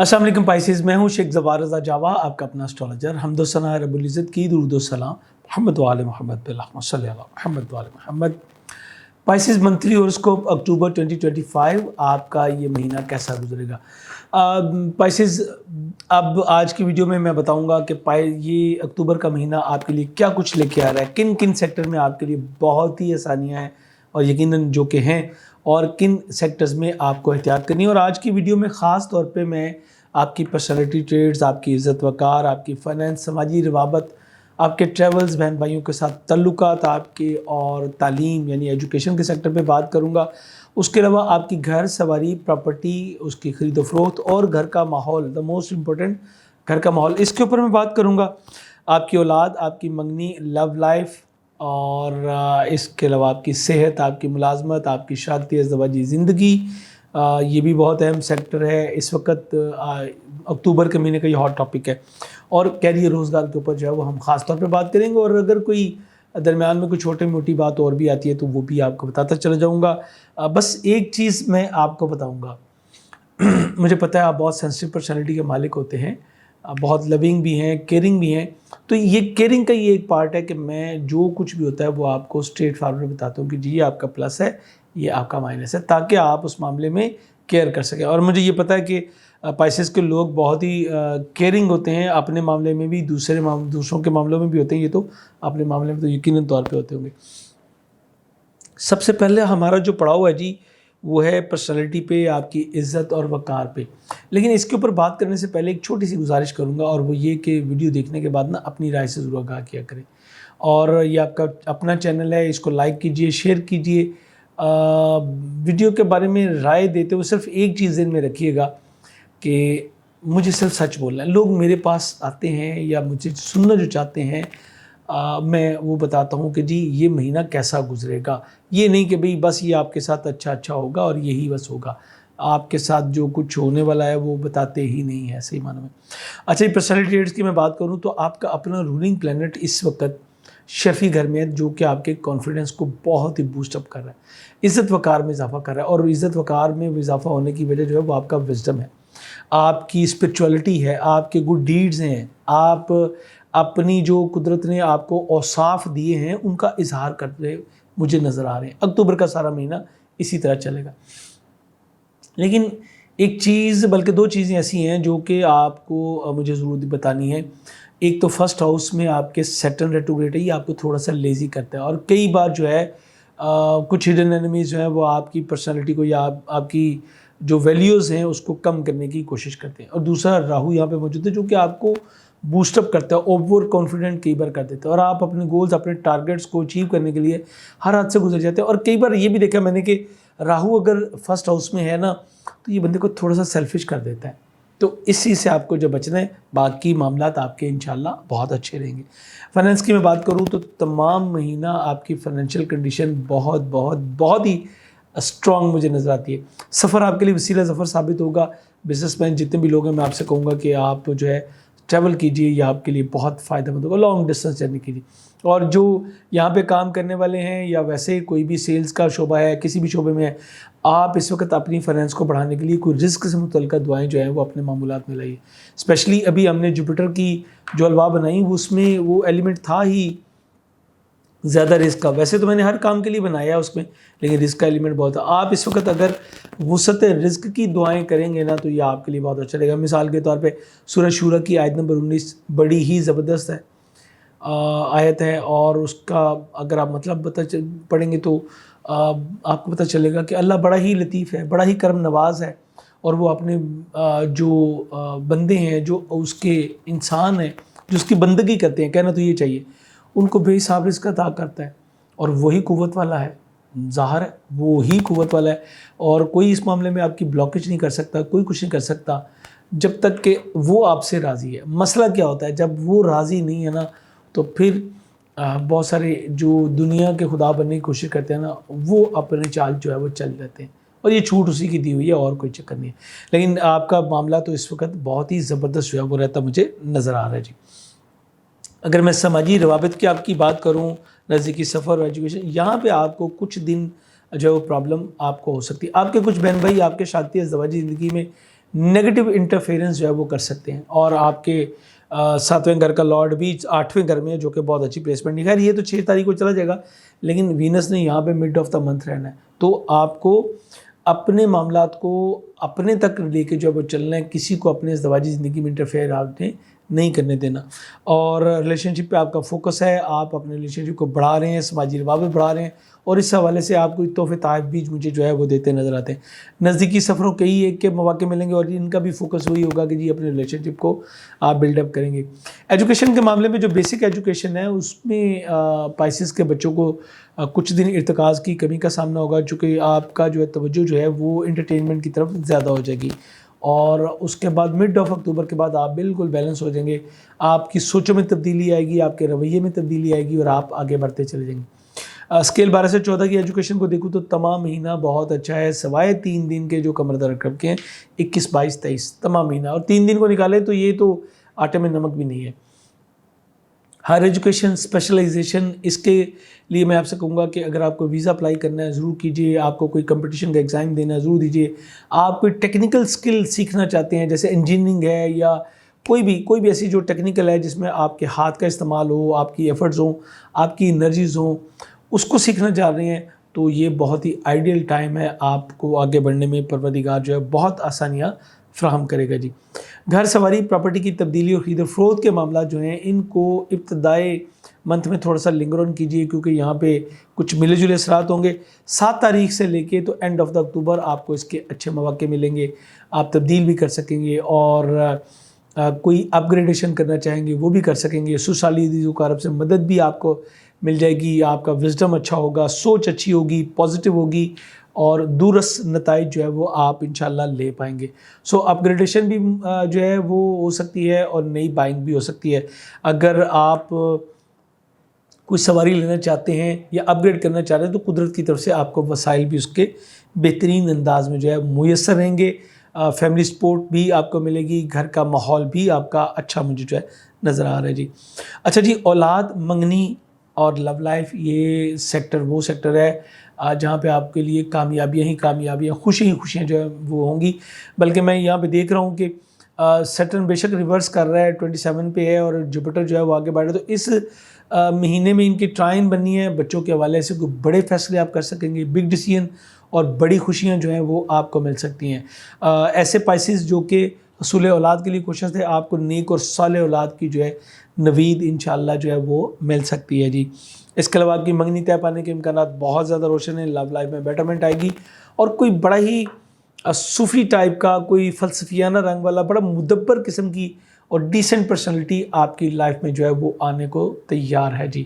السلام علیکم پائسیز، میں ہوں شیخ زبار رضا جاوا، آپ کا اپنا اسٹرالوجر حمد و ثناء رب العزت کی درود و سلام، محمد وال محمد بلّہ صلی اللہ، محمد وال محمد۔ پائسیز منتھلی ہورسکوپ اکتوبر 2025 آپ کا یہ مہینہ کیسا گزرے گا؟ پائسیز، اب آج کی ویڈیو میں میں بتاؤں گا کہ پائی، یہ اکتوبر کا مہینہ آپ کے لیے کیا کچھ لے کے آ رہا ہے، کن کن سیکٹر میں آپ کے لیے بہت ہی آسانیاں ہیں اور یقیناً جو کہ ہیں اور کن سیکٹرز میں آپ کو احتیاط کرنی ہے؟ اور آج کی ویڈیو میں خاص طور پہ میں آپ کی پرسنالٹی ٹریڈز آپ کی عزت وقار، آپ کی فائنینس سماجی روابط، آپ کے ٹریولز بہن بھائیوں کے ساتھ تعلقات، آپ کے اور تعلیم یعنی ایجوکیشن کے سیکٹر پہ بات کروں گا۔ اس کے علاوہ آپ کی گھر، سواری پراپرٹی اس کی خرید و فروخت اور گھر کا ماحول دا موسٹ امپورٹنٹ گھر کا ماحول، اس کے اوپر میں بات کروں گا۔ آپ کی اولاد، آپ کی منگنی لو لائف اور اس کے علاوہ آپ کی صحت، آپ کی ملازمت، آپ کی شادی، ازدواجی زندگی یہ بھی بہت اہم سیکٹر ہے۔ اس وقت اکتوبر کے مہینے کا یہ ہاٹ ٹاپک ہے۔ اور کیریئر روزگار کے اوپر جو ہے وہ ہم خاص طور پہ بات کریں گے۔ اور اگر کوئی درمیان میں کوئی چھوٹی موٹی بات اور بھی آتی ہے تو وہ بھی آپ کو بتاتا چلا جاؤں گا۔ بس ایک چیز میں آپ کو بتاؤں گا۔ مجھے پتہ ہے آپ بہت سینسٹیو پرسنالٹی کے مالک ہوتے ہیں۔ بہت لونگ بھی ہیں کیئرنگ بھی ہیں۔ تو یہ کیئرنگ کا یہ ایک پارٹ ہے کہ میں جو کچھ بھی ہوتا ہے وہ آپ کو اسٹریٹ فارورڈ بتاتا ہوں کہ جی یہ آپ کا پلس ہے، یہ آپ کا مائنس ہے، تاکہ آپ اس معاملے میں کیئر کر سکیں۔ اور مجھے یہ پتہ ہے کہ پائسس کے لوگ بہت ہی کیئرنگ ہوتے ہیں، اپنے معاملے میں بھی، دوسرے دوسروں کے معاملوں میں بھی ہوتے ہیں، یہ تو اپنے معاملے میں تو یقیناً طور پہ ہوتے ہوں گے۔ سب سے پہلے ہمارا جو پڑاؤ ہے جی وہ ہے پرسنالٹی پہ، آپ کی عزت اور وقار پہ۔ لیکن اس کے اوپر بات کرنے سے پہلے ایک چھوٹی سی گزارش کروں گا اور وہ یہ کہ ویڈیو دیکھنے کے بعد نا اپنی رائے سے ضرور آگاہ کیا کریں۔ اور یہ آپ کا اپنا چینل ہے، اس کو لائک کیجیے شیئر کیجیے۔ ویڈیو کے بارے میں رائے دیتے ہوئے صرف ایک چیز ذہن میں رکھیے گا کہ مجھے صرف سچ بولنا ہے۔ لوگ میرے پاس آتے ہیں یا مجھے سننا جو چاہتے ہیں میں وہ بتاتا ہوں کہ جی یہ مہینہ کیسا گزرے گا؟ یہ نہیں کہ بھئی بس یہ آپ کے ساتھ اچھا اچھا ہوگا اور یہی بس ہوگا۔ آپ کے ساتھ جو کچھ ہونے والا ہے وہ بتاتے ہی نہیں ہے صحیح معنی میں۔ اچھا یہ پرسنالٹی کی میں بات کروں تو آپ کا اپنا رولنگ پلانٹ اس وقت شفی گھر میں جو کہ آپ کے کانفیڈنس کو بہت ہی بوسٹ اپ کر رہا ہے۔ عزت وقار میں اضافہ کر رہا ہے اور عزت وقار میں اضافہ ہونے کی وجہ جو ہے وہ آپ کا وزڈم ہے۔ آپ کی اسپرچولیٹی ہے، آپ کے گڈ ڈیڈز ہیں۔ آپ اپنی جو قدرت نے آپ کو اوصاف دیے ہیں، ان کا اظہار کرتے مجھے نظر آ رہے ہیں۔ اکتوبر کا سارا مہینہ اسی طرح چلے گا۔ لیکن ایک چیز، بلکہ دو چیزیں ایسی ہیں جو کہ آپ کو مجھے ضرور بتانی ہے ایک تو فرسٹ ہاؤس میں آپ کے سیٹن ریٹوگریٹ ہے، یہ آپ کو تھوڑا سا لیزی کرتا ہے۔ اور کئی بار جو ہے کچھ ہڈن اینمیز جو ہیں، وہ آپ کی پرسنالٹی کو یا آپ کی جو ویلیوز ہیں، اس کو کم کرنے کی کوشش کرتے ہیں۔ اور دوسرا راہو یہاں پہ موجود ہے، جو کہ آپ کو بوسٹ اپ کرتا ہے اوور کانفیڈنٹ کئی بار کر دیتا ہے اور آپ اپنے گولز اپنے ٹارگیٹس کو اچیو کرنے کے لیے ہر حد سے گزر جاتے ہیں اور کئی بار یہ بھی دیکھا میں نے کہ راہو اگر فرسٹ ہاؤس میں ہے نا تو یہ بندے کو تھوڑا سا سیلفش کر دیتا ہے۔ تو اس چیز سے آپ کو جو بچنا ہے، باقی معاملات آپ کے انشاءاللہ بہت اچھے رہیں گے۔ فائنینس کی میں بات کروں تو تمام مہینہ آپ کی فائنینشیل کنڈیشن بہت بہت بہت ہی اسٹرانگ مجھے نظر آتی ہے۔ سفر آپ کے لیے وسیلہ سفر ثابت ہوگا۔ بزنس مین جتنے بھی لوگ ہیں، میں آپ سے کہوں گا کہ آپ جو ہے ٹریول کیجیے یہ آپ کے لیے بہت فائدہ مند ہوگا لانگ ڈسٹینس جرنی کیجیے اور جو یہاں پہ کام کرنے والے ہیں یا ویسے کوئی بھی سیلز کا شعبہ ہے، کسی بھی شعبے میں ہے، آپ اس وقت اپنی فائنینس کو بڑھانے کے لیے کوئی رزق سے متعلقہ دعائیں جو ہیں وہ اپنے معمولات میں لائیے۔ اسپیشلی ابھی ہم نے جوپیٹر کی جو الوا بنائی وہ اس میں وہ ایلیمنٹ تھا ہی زیادہ رزق کا۔ ویسے تو میں نے ہر کام کے لیے بنایا اس میں، لیکن رزق کا ایلیمنٹ بہت ہے۔ آپ اس وقت اگر وسعت رزق کی دعائیں کریں گے نا، تو یہ آپ کے لیے بہت اچھا رہے گا۔ مثال کے طور پہ سورہ شورہ کی آیت نمبر انیس بڑی ہی زبردست ہے آیت ہے۔ اور اس کا اگر آپ مطلب بتا پڑھیں گے تو آپ کو پتہ چلے گا کہ اللہ بڑا ہی لطیف ہے، بڑا ہی کرم نواز ہے۔ اور وہ اپنے جو بندے ہیں، جو اس کے انسان ہیں، جو اس کی بندگی کرتے ہیں، کہنا تو یہ چاہیے ان کو بے حساب رزق عطا کرتا ہے اور وہی قوت والا ہے۔ ظاہر ہے، وہی قوت والا ہے۔ اور کوئی اس معاملے میں آپ کی بلاکیج نہیں کر سکتا، کوئی کچھ نہیں کر سکتا۔ جب تک کہ وہ آپ سے راضی ہے۔ مسئلہ کیا ہوتا ہے؟ جب وہ راضی نہیں ہے نا، تو پھر بہت سارے جو دنیا کے خدا بننے کی کوشش کرتے ہیں نا، وہ اپنے چال جو ہے وہ چل جاتے ہیں۔ اور یہ چھوٹ اسی کی دی ہوئی ہے، اور کوئی چکر نہیں ہے۔ لیکن آپ کا معاملہ تو اس وقت بہت ہی زبردست جو ہے وہ رہتا مجھے نظر آ رہا ہے۔ جی۔ اگر میں سماجی روابط کی آپ کی بات کروں، نزدیکی سفر اور ایجوکیشن یہاں پہ آپ کو کچھ دن جو ہے وہ پرابلم آپ کو ہو سکتی ہے۔ آپ کے کچھ بہن بھائی، آپ کے شادی زواجی زندگی میں نگیٹو انٹرفیرنس جو ہے وہ کر سکتے ہیں۔ اور آپ کے ساتویں گھر کا لارڈ بھی آٹھویں گھر میں ہے، جو کہ بہت اچھی پلیسمنٹ نہیں۔ خیر، یہ تو چھ تاریخ کو چلا جائے گا، لیکن وینس نے یہاں پہ مڈ آف دا منتھ رہنا ہے۔ تو آپ کو اپنے معاملات کو اپنے تک لے کے جو ہے وہ چلنا ہے، کسی کو اپنے زواجی زندگی میں انٹرفیئر آپ نے نہیں کرنے دینا۔ اور ریلیشن شپ پہ آپ کا فوکس ہے، آپ اپنے ریلیشن شپ کو بڑھا رہے ہیں، سماجی روابط بڑھا رہے ہیں۔ اور اس حوالے سے آپ کو تحفے تحائف بھی مجھے جو ہے وہ دیتے نظر آتے ہیں۔ نزدیکی سفروں کئی ایک کے مواقع ملیں گے اور ان کا بھی فوکس وہی ہوگا کہ جی اپنے ریلیشن شپ کو آپ بلڈ اپ کریں گے۔ ایجوکیشن کے معاملے میں جو بیسک ایجوکیشن ہے، اس میں پائسیس کے بچوں کو کچھ دن ارتکاز کی کمی کا سامنا ہوگا چونکہ آپ کا جو ہے توجہ جو ہے وہ انٹرٹینمنٹ کی طرف زیادہ ہو جائے گی۔ اور اس کے بعد مڈ آف اکتوبر کے بعد آپ بالکل بیلنس ہو جائیں گے۔ آپ کی سوچوں میں تبدیلی آئے گی، آپ کے رویے میں تبدیلی آئے گی اور آپ آگے بڑھتے چلے جائیں گے۔ اسکیل بارہ سے چودہ کی ایجوکیشن کو دیکھوں تو تمام مہینہ بہت اچھا ہے۔ سوائے تین دن کے جو کمر درکب کے ہیں، اکیس، بائیس، تیئیس، تمام مہینہ۔ اور تین دن کو نکالیں تو یہ تو آٹے میں نمک بھی نہیں ہے۔ ہائر ایجوکیشن اسپیشلائزیشن اس کے لیے میں آپ سے کہوں گا کہ اگر آپ کو ویزا اپلائی کرنا ہے، ضرور کیجیے آپ کو کوئی کمپٹیشن کا ایگزام دینا ہے، ضرور دیجیے آپ کوئی ٹیکنیکل اسکل سیکھنا چاہتے ہیں، جیسے انجینئرنگ ہے یا کوئی بھی کوئی بھی ایسی جو ٹیکنیکل ہے جس میں آپ کے ہاتھ کا استعمال ہو، آپ کی ایفرٹز ہوں، آپ کی انرجیز ہوں، اس کو سیکھنا چاہ رہے ہیں، تو یہ بہت ہی آئیڈیل ٹائم ہے آپ کو آگے بڑھنے میں، پروردگار جو ہے بہت آسانیاں فراہم کرے گا جی۔ گھر سواری پراپرٹی کی تبدیلی اور خرید و فروخت کے معاملات جو ہیں، ان کو ابتدائی منتھ میں تھوڑا سا لنگر آن کیجیے کیونکہ یہاں پہ کچھ ملے جلے اثرات ہوں گے۔ سات تاریخ سے لے کے تو اینڈ آف دا اکتوبر آپ کو اس کے اچھے مواقع ملیں گے۔ آپ تبدیل بھی کر سکیں گے اور کوئی اپ گریڈیشن کرنا چاہیں گے، وہ بھی کر سکیں گے۔ سسالی وکارب سے مدد بھی آپ کو مل جائے گی۔ آپ کا وزڈم اچھا ہوگا، سوچ اچھی ہوگی پازیٹیو ہوگی۔ اور دورس نتائج جو ہے وہ آپ انشاءاللہ لے پائیں گے۔ سو اپ گریڈیشن بھی جو ہے وہ ہو سکتی ہے اور نئی بائنگ بھی ہو سکتی ہے۔ اگر آپ کوئی سواری لینا چاہتے ہیں یا اپ گریڈ کرنا چاہ رہے ہیں تو قدرت کی طرف سے آپ کو وسائل بھی اس کے بہترین انداز میں جو ہے میسر رہیں گے۔ فیملی سپورٹ بھی آپ کو ملے گی، گھر کا ماحول بھی آپ کا اچھا مجھے جو ہے نظر آ رہا ہے جی۔ اچھا جی اولاد منگنی اور لو لائف یہ سیکٹر وہ سیکٹر ہے۔ آج جہاں پہ آپ کے لیے کامیابیاں ہی کامیابیاں، خوشی ہی خوشیاں جو ہیں وہ ہوں گی۔ بلکہ میں یہاں پہ دیکھ رہا ہوں کہ سیٹرن بے شک ریورس کر رہا ہے ٹوئنٹی سیون پہ ہے اور جوپیٹر جو ہے وہ آگے بڑھ رہا ہے۔ تو اس مہینے میں ان کی ٹرائن بنی ہے۔ بچوں کے حوالے سے کوئی بڑے فیصلے آپ کر سکیں گے۔ بگ ڈیسیزن اور بڑی خوشیاں جو ہیں وہ آپ کو مل سکتی ہیں۔ ایسے پائسیز جو کہ اصول اولاد کے لیے کوشش ہے، آپ کو نیک اور صالح اولاد کی جو ہے نوید انشاءاللہ جو ہے وہ مل سکتی ہے جی۔ اس کے علاوہ آپ کی منگنی طے پانے کے امکانات بہت زیادہ روشن ہیں، لو لائف میں بیٹرمنٹ آئے گی۔ اور کوئی بڑا ہی صوفی ٹائپ کا، کوئی فلسفیانہ رنگ والا، بڑا مدبر قسم کی اور ڈیسنٹ پرسنلٹی آپ کی لائف میں جو ہے وہ آنے کو تیار ہے جی۔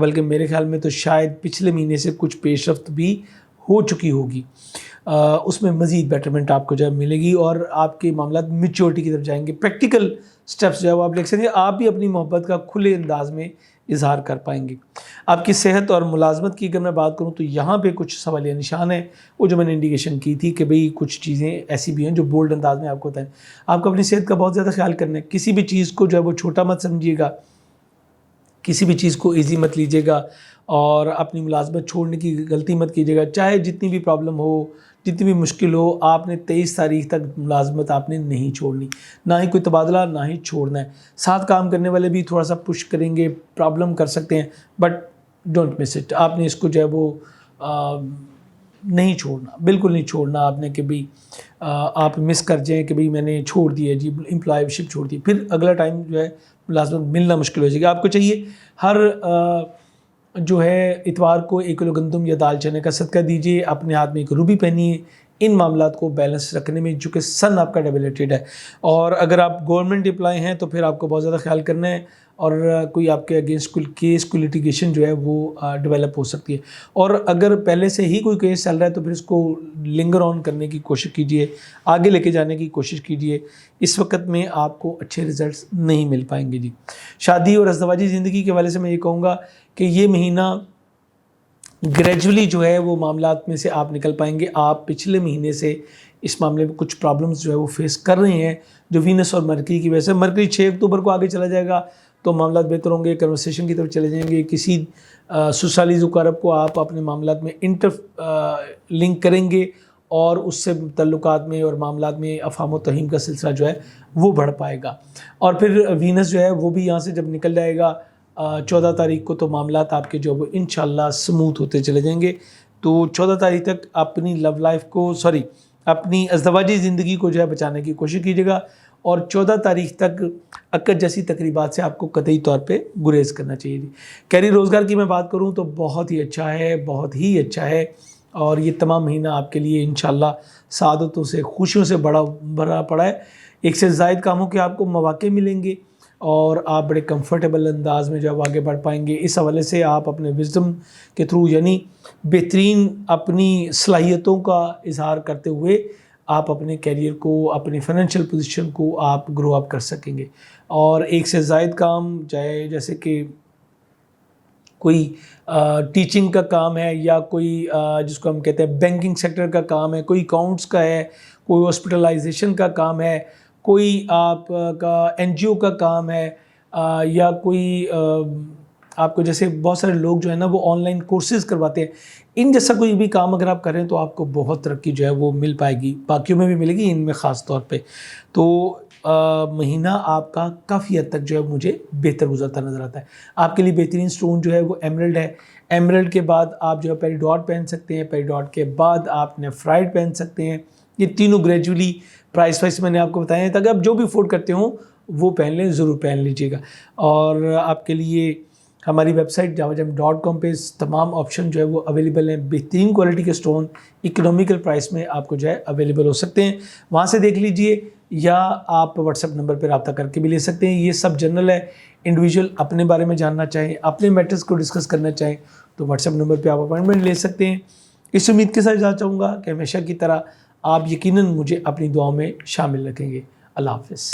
بلکہ میرے خیال میں تو شاید پچھلے مہینے سے کچھ پیش رفت بھی ہو چکی ہوگی۔ اس میں مزید بیٹرمنٹ آپ کو جو ہے ملے گی اور آپ کے معاملات میچورٹی کی طرف جائیں گے۔ پریکٹیکل سٹیپس جو ہے وہ آپ لے سکتے ہیں۔ آپ بھی اپنی محبت کا کھلے انداز میں اظہار کر پائیں گے۔ آپ کی صحت اور ملازمت کی اگر میں بات کروں تو یہاں پہ کچھ سوالیہ نشان ہیں۔ وہ جو میں نے انڈیکیشن کی تھی کہ بھئی کچھ چیزیں ایسی بھی ہیں جو بولڈ انداز میں آپ کو بتائیں۔ آپ کو اپنی صحت کا بہت زیادہ خیال کرنا ہے۔ کسی بھی چیز کو جو ہے وہ چھوٹا مت سمجھیے گا۔ کسی بھی چیز کو ایزی مت لیجیے گا اور اپنی ملازمت چھوڑنے کی غلطی مت کیجیے گا۔ چاہے جتنی بھی پرابلم ہو، جتنی بھی مشکل ہو، آپ نے تیئیس تاریخ تک ملازمت آپ نے نہیں چھوڑنی۔ نہ ہی کوئی تبادلہ، نہ ہی چھوڑنا ہے۔ ساتھ کام کرنے والے بھی تھوڑا سا پش کریں گے پرابلم کر سکتے ہیں بٹ ڈونٹ مس اٹ آپ نے اس کو جو ہے وہ نہیں چھوڑنا، بالکل نہیں چھوڑنا آپ نے کہ بھائی آپ مس کر جائیں کہ بھائی میں نے چھوڑ دیا جی امپلائر شپ چھوڑ دی۔ پھر اگلا ٹائم جو ہے ملازمت ملنا مشکل ہو جائے گا۔ آپ کو چاہیے ہر جو ہے اتوار کو ایک کلو گندم یا دال چنے کا صدقہ دیجیے اپنے ہاتھ میں ایک روبی پہنیے۔ ان معاملات کو بیلنس رکھنے میں، جو کہ سن آپ کا ڈیبلیٹیڈ ہے۔ اور اگر آپ گورنمنٹ اپلائی ہیں تو پھر آپ کو بہت زیادہ خیال کرنا ہے۔ اور کوئی آپ کے اگینسٹ کوئی کیس کوئی لٹیگیشن جو ہے وہ ڈیولپ ہو سکتی ہے۔ اور اگر پہلے سے ہی کوئی کیس چل رہا ہے تو پھر اس کو لنگر آن کرنے کی کوشش کیجیے آگے لے کے جانے کی کوشش کیجیے اس وقت میں آپ کو اچھے ریزلٹس نہیں مل پائیں گے جی۔ شادی اور ازدواجی زندگی کے حوالے سے میں یہ کہوں گا کہ یہ مہینہ گریجولی جو ہے وہ معاملات میں سے آپ نکل پائیں گے۔ آپ پچھلے مہینے سے اس معاملے میں کچھ پرابلمز جو ہے وہ فیس کر رہے ہیں۔ جو وینس اور مرکری کی وجہ سے مرکری چھ اکتوبر کو آگے چلا جائے گا۔ تو معاملات بہتر ہوں گے۔ کنورسیشن کی طرف چلے جائیں گے۔ کسی سوسالی زکارب کو آپ اپنے معاملات میں انٹر لنک کریں گے اور اس سے تعلقات میں اور معاملات میں افہام و تہیم کا سلسلہ جو ہے وہ بڑھ پائے گا۔ اور پھر وینس جو ہے وہ بھی یہاں سے جب نکل جائے گا چودہ تاریخ کو تو معاملات آپ کے جو وہ ان شاء اللہ سموتھ ہوتے چلے جائیں گے۔ تو چودہ تاریخ تک اپنی لو لائف کو سوری اپنی ازدواجی زندگی کو جو ہے بچانے کی کوشش کیجیے گا۔ اور چودہ تاریخ تک عقد جیسی تقریبات سے آپ کو قطعی طور پہ گریز کرنا چاہیے جی۔ کیری روزگار کی میں بات کروں تو بہت ہی اچھا ہے، بہت ہی اچھا ہے۔ اور یہ تمام مہینہ آپ کے لیے انشاءاللہ سعادتوں سے، خوشیوں سے بڑا بڑا پڑا ہے۔ ایک سے زائد کاموں کے آپ کو مواقع ملیں گے۔ اور آپ بڑے کمفرٹیبل انداز میں جب آگے بڑھ پائیں گے، اس حوالے سے آپ اپنے وزڈم کے تھرو یعنی بہترین اپنی صلاحیتوں کا اظہار کرتے ہوئے آپ اپنے کیریئر کو، اپنی فائنینشیل پوزیشن کو آپ گرو اپ کر سکیں گے۔ اور ایک سے زائد کام، چاہے جیسے کہ کوئی ٹیچنگ کا کام ہے یا کوئی جس کو ہم کہتے ہیں بینکنگ سیکٹر کا کام ہے، کوئی اکاؤنٹس کا ہے، کوئی ہاسپٹلائزیشن کا کام ہے کوئی آپ کا این جی او کا کام ہے یا کوئی آپ کو جیسے بہت سارے لوگ جو ہے نا، وہ آن لائن کورسز کرواتے ہیں۔ ان جیسا کوئی بھی کام اگر آپ کریں تو آپ کو بہت ترقی جو ہے وہ مل پائے گی، باقیوں میں بھی ملے گی ان میں خاص طور پہ۔ تو مہینہ آپ کا کافی حد تک جو ہے مجھے بہتر گزرتا نظر آتا ہے۔ آپ کے لیے بہترین سٹون جو ہے وہ ایمرلڈ ہے۔ ایمرلڈ کے بعد آپ جو ہے پیری ڈاٹ پہن سکتے ہیں۔ پیری ڈاٹ کے بعد آپ نے فرائڈ پہن سکتے ہیں۔ یہ تینوں گریجولی پرائز وائز میں نے آپ کو بتایا ہے، تاکہ آپ جو بھی افورڈ کرتے ہوں، وہ پہن لیں، ضرور پہن لیجیے گا۔ اور آپ کے لیے ہماری ویب سائٹ جاوا جم ڈاٹ کام پہ تمام آپشن جو ہے وہ اویلیبل ہیں۔ بہترین کوالٹی کے اسٹون اکنامیکل پرائس میں آپ کو جو ہے اویلیبل ہو سکتے ہیں۔ وہاں سے دیکھ لیجیے، یا آپ واٹس ایپ نمبر پہ رابطہ کر کے بھی لے سکتے ہیں۔ یہ سب جنرل ہے۔ انڈیویجول اپنے بارے میں جاننا چاہیں، اپنے میٹرس کو ڈسکس کرنا چاہیں، تو واٹس ایپ نمبر پہ آپ اپوائنٹمنٹ لے سکتے ہیں۔ اس امید کے ساتھ جانا چاہوں گا کہ ہمیشہ کی طرح آپ یقیناً مجھے اپنی دعاؤں میں شامل رکھیں گے۔ اللہ حافظ۔